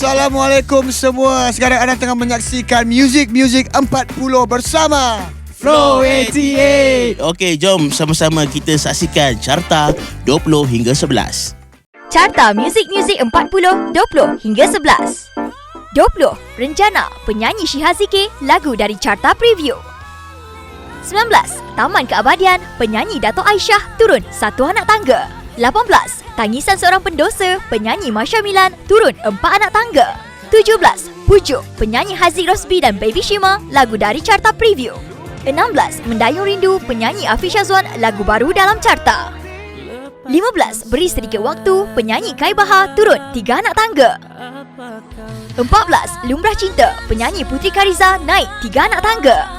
Assalamualaikum semua. Sekarang anda tengah menyaksikan Music Music 40 bersama Flow 88 Okey, jom sama-sama kita saksikan carta 20 hingga 11. Carta Music Music 40 20 hingga 11 20 Rencana Penyanyi Syihaziki Lagu dari Carta Preview 19 Taman Keabadian Penyanyi Dato' Aisyah Turun Satu anak tangga 18 Tangisan seorang pendosa Penyanyi Masya Milan Turun Empat anak tangga 17 Pujuk Penyanyi Haziq Rosbi dan Baby Shima Lagu dari Carta Preview 16 Mendayung Rindu Penyanyi Afiq Syazwan Lagu baru dalam carta 15. Beri sedikit waktu, penyanyi Kai Bahar turun tiga anak tangga. 14. Lumrah Cinta, penyanyi Putri Kariza naik tiga anak tangga.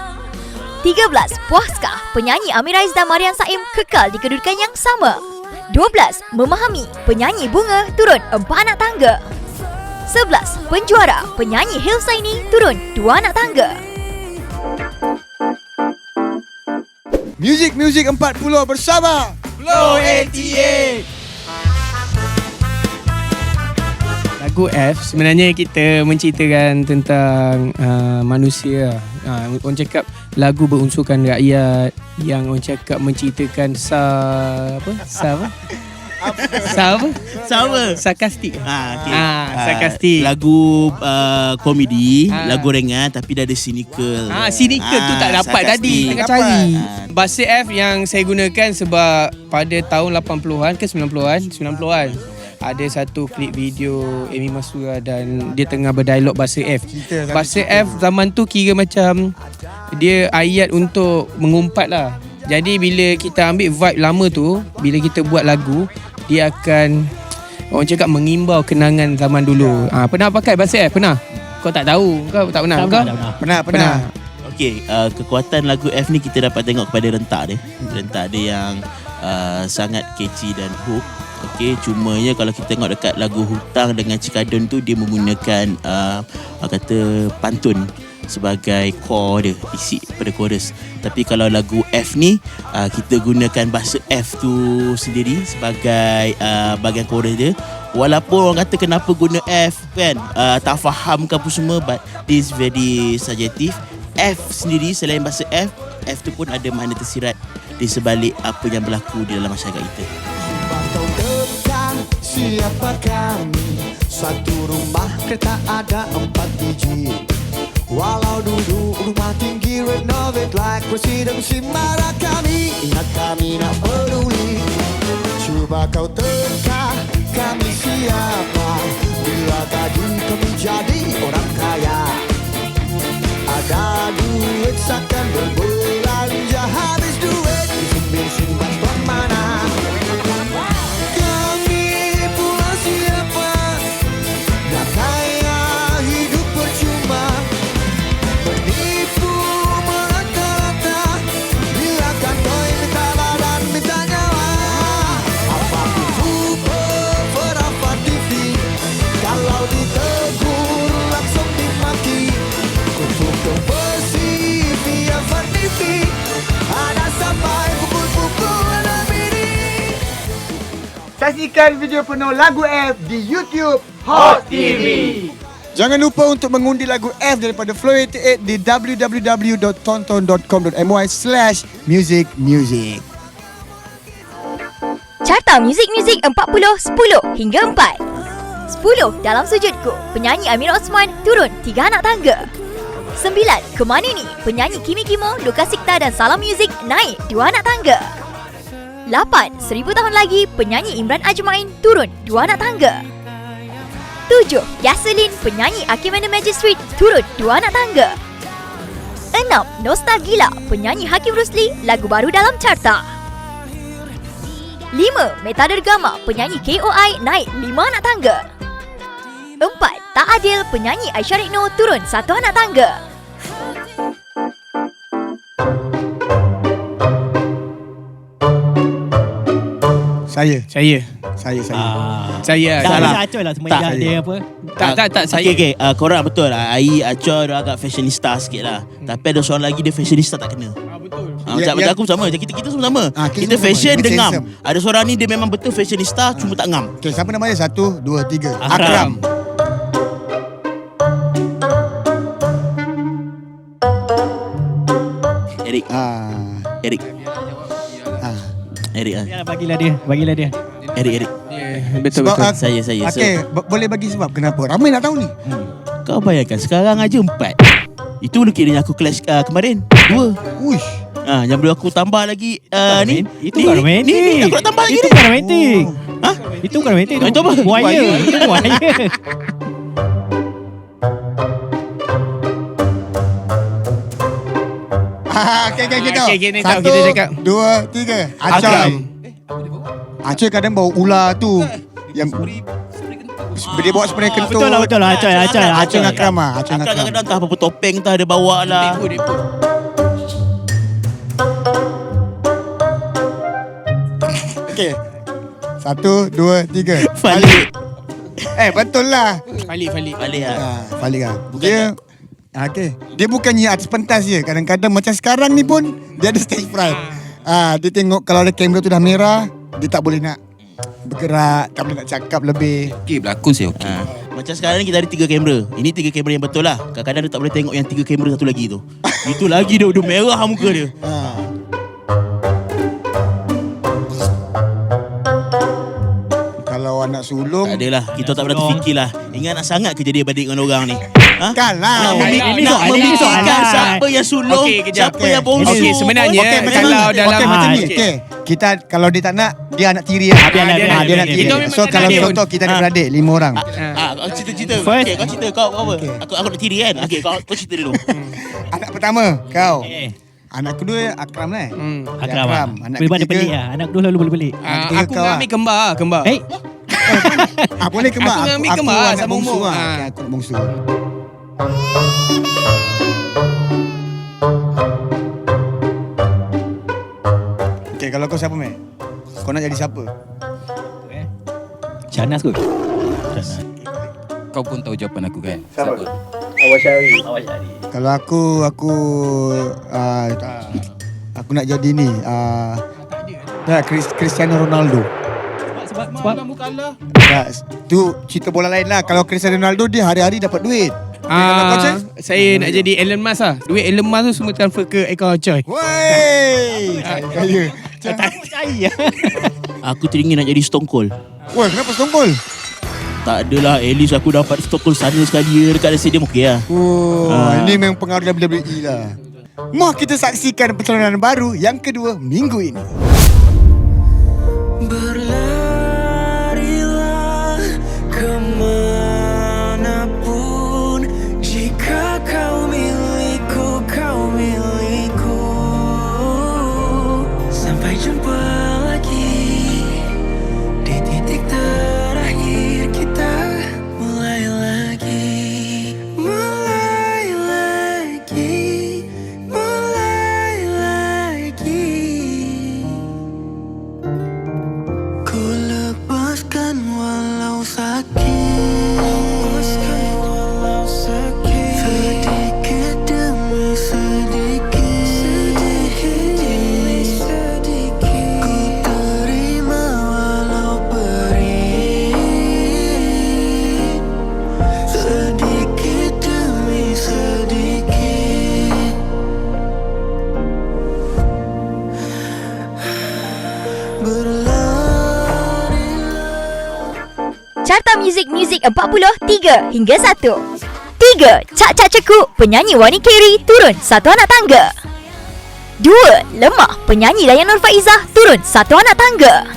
13. Puaskah, penyanyi Amir Rais dan Marian Saim kekal di kedudukan yang sama. 12. Memahami, penyanyi Bunga turun empat anak tangga. 11. Penjuara, penyanyi Hilsaini turun dua anak tangga. Music Music 40 bersama Flow 88 Lagu F sebenarnya kita menceritakan tentang uh, manusia. Uh, orang cakap lagu berunsurkan rakyat yang orang cakap menceritakan sa apa? Sa apa? sa apa? Sama. Sarkastik. Ha, okay. Ah, sarkastik. lagu uh, komedi, Ah. lagu ringan tapi dia ada cynical. Ah, cynical tu tak dapat sarkastik. tadi. Tengah Dapat. cari. Ah. Bahasa F yang saya gunakan sebab pada tahun 80-an ke 90-an, 90-an ada satu klip video Amy Masura dan dia tengah berdialog bahasa F. Bahasa F zaman tu kira macam dia ayat untuk mengumpat lah. Jadi bila kita ambil vibe lama tu, bila kita buat lagu, dia akan orang cakap mengimbau kenangan zaman dulu. Ah, pernah pakai bahasa F? Pernah? Kau tak tahu? Kau tak pernah? Kau? Pernah, pernah. Okey, uh, kekuatan lagu F ni kita dapat tengok kepada rentak dia. Rentak dia yang uh, sangat catchy dan hook. Okey, cumanya kalau kita tengok dekat lagu Hutang dengan Cikadun tu dia menggunakan uh, kata pantun sebagai core dia isi pada chorus. Tapi kalau lagu F ni uh, kita gunakan bahasa F tu sendiri sebagai uh, bahagian chorus dia. Walaupun orang kata kenapa guna F kan uh, tak faham ke apa semua but this very subjective. F sendiri selain bahasa F, F tu pun ada makna tersirat di sebalik apa yang berlaku di dalam masyarakat kita. Siapa kami Satu rumah kereta ada empat biji Walau duduk rumah tinggi renovate like presidency marah kami Ingat kami nak peduli Cuba kau teka Saksikan video penuh lagu F di YouTube Hot TV. Jangan lupa untuk mengundi lagu F daripada Flow 88 di www.tonton.com.my slash music music. Carta Music Music 40 10 hingga 4 10 Dalam Sujudku Penyanyi Amir Osman turun 3 anak tangga 9 Kemana ni Penyanyi Kimi Kimo Luka Sikta dan Salam Music naik 2 anak tangga 8 Seribu tahun lagi Penyanyi Imran Ajmain turun. 2 anak tangga. 7 Gasoline Penyanyi Hakim and the Magistrate turun. 2 anak tangga. 6 Nostalgila Penyanyi Hakim Rusli Lagu baru dalam carta. 5. Metadergama penyanyi KOI naik 5 anak tangga. 4. Tak adil penyanyi Aisyah Rekno turun. Satu anak tangga. Saya. Saya. Saya, saya. Ah. saya. Tak, saya lah semua tak, dia, dia apa. Tak, tak, tak. Saya. Okay, okay. Uh, korang betul lah. Ai, Acoy dia agak fashionista sikit lah. Hmm. Tapi ada seorang lagi dia fashionista tak kena. Ah betul. Ah, ya, macam ya. aku sama. Kita, kita semua sama. Ah, kita, kita fashion sama. dengam. Ada seorang ni dia memang betul fashionista ah. cuma tak ngam. Okay, siapa nama dia? Satu, dua, tiga. Akram. Akram. Eric. Ah. Eric. Eric ah. Ya, bagilah dia, bagilah dia. Eric Eric. Yeah, betul Sebab betul. aku- Saya saya. So, Okey, bo- boleh bagi sebab kenapa? Ramai nak tahu ni. kau bayangkan sekarang aja empat. Itu lu kiranya aku clash uh, kemarin. Dua. Uish. Ah, yang belum aku tambah lagi uh, ni. Itu ni, bukan ni, romantik. Ni, ni, aku nak tambah lagi Itu ni. bukan romantik. Hah? Itu bukan romantik. Oh, itu apa? Buaya. Buaya. Itu buaya. Ah, okey okey kita. Okey, kita tahu, Satu, kita cakap. dua, tiga. Akram. Acoy. Acoy kadang bawa ular tu. Yang dia bawa spray kentut. Betul lah, betul lah. Acoy, acoy, Acoy dengan Akram ah. Acoy dengan Akram. kadang-kadang entah apa topeng entah ada bawa lah. Depo depo. Okey. Satu, dua, tiga. Falik. Eh, betul lah. Falik Falik. Balik lah. Ah, Falik lah. Dia Ah, Okey. Dia bukannya artis pentas je. Kadang-kadang macam sekarang ni pun dia ada stage fright. Ah, dia tengok kalau ada kamera tu dah merah, dia tak boleh nak bergerak, tak boleh nak cakap lebih. Okey, berlakon saya okey. Ha. Macam sekarang ni kita ada tiga kamera. Ini tiga kamera yang betul lah. Kadang-kadang dia tak boleh tengok yang tiga kamera satu lagi tu. Itu lagi dia udah merah muka dia. Ah. Kalau anak sulung Tak adalah. Kita tak pernah terfikir lah. Ingat nak sangat ke jadi adik dengan orang ni? Ha? Kan lah. Nak, memikirkan siapa yang sulung, kejap. siapa Okey. yang bongsu. Okey, sebenarnya macam kalau dalam Okey, macam ni. Okey. Okey. Kita kalau dia tak nak, dia anak tiri. biarlah, Ah, dia, ah, dia anak tiri. Kita So kalau contoh kita ada Ah. beradik lima orang. Ah, kau cerita-cerita. First- Okey, kau cerita kau apa? Aku aku nak tiri kan. Okey, kau kau cerita dulu. Anak pertama kau. Eh, Anak kedua Akram lah. Hmm. Akram. Akram. ah. Anak Boleh ada ketiga. pelik lah. Anak kedua selalu boleh pelik. Ah, Tiga aku kau lah. Amir kembar lah, kembar. Eh, Ah, boleh kembar. Aku dengan Amir aku, anak sama bongsu umur. lah. Ah. Okey, aku anak bongsu. Okay, kalau kau siapa, Mek? Kau nak jadi siapa? Shanas kot. Kau pun tahu jawapan aku kan? Siapa? Kalau aku, aku... Uh, aku nak jadi ni. Uh, tak, Chris, Cristiano Ronaldo. Sebab, sebab Tak, tu cerita bola lain lah. Kalau Cristiano Ronaldo, dia hari-hari dapat duit. Ah, Chan? saya nak jadi Elon Musk lah. Duit Elon Musk tu semua transfer ke akaun Acoy. Wey! Kaya. tak percaya. Aku teringin nak jadi Stone Cold. Woi, kenapa Stone Cold? Tak adalah, at least aku dapat Stone Cold sana sekali ya, dekat stadium okey lah. Oh, Ah. ini memang pengaruh WWE lah. Mah kita saksikan perjalanan baru yang kedua minggu ini. Berlarilah Muzik Muzik 43 hingga 1 3. Cak Cak Cekuk penyanyi Wani Kerry turun satu anak tangga 2. Lemah penyanyi Dayan Nur Faizah turun satu anak tangga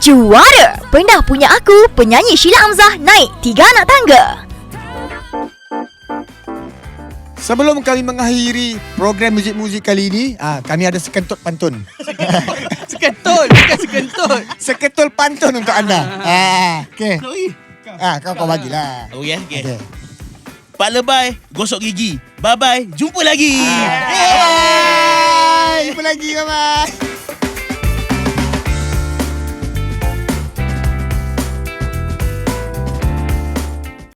Juara Pendah Punya Aku penyanyi Sheila Hamzah naik tiga anak tangga Sebelum kami mengakhiri program muzik-muzik kali ini, ah, kami ada sekentut pantun. Sekentut, bukan sekentut. Seketul pantun untuk anda. Ah, okey. Ah, kau kau bagilah. Okey, okey. Okey. Pak Lebay, gosok gigi. Bye-bye, jumpa lagi. Hey, jumpa lagi, bye-bye.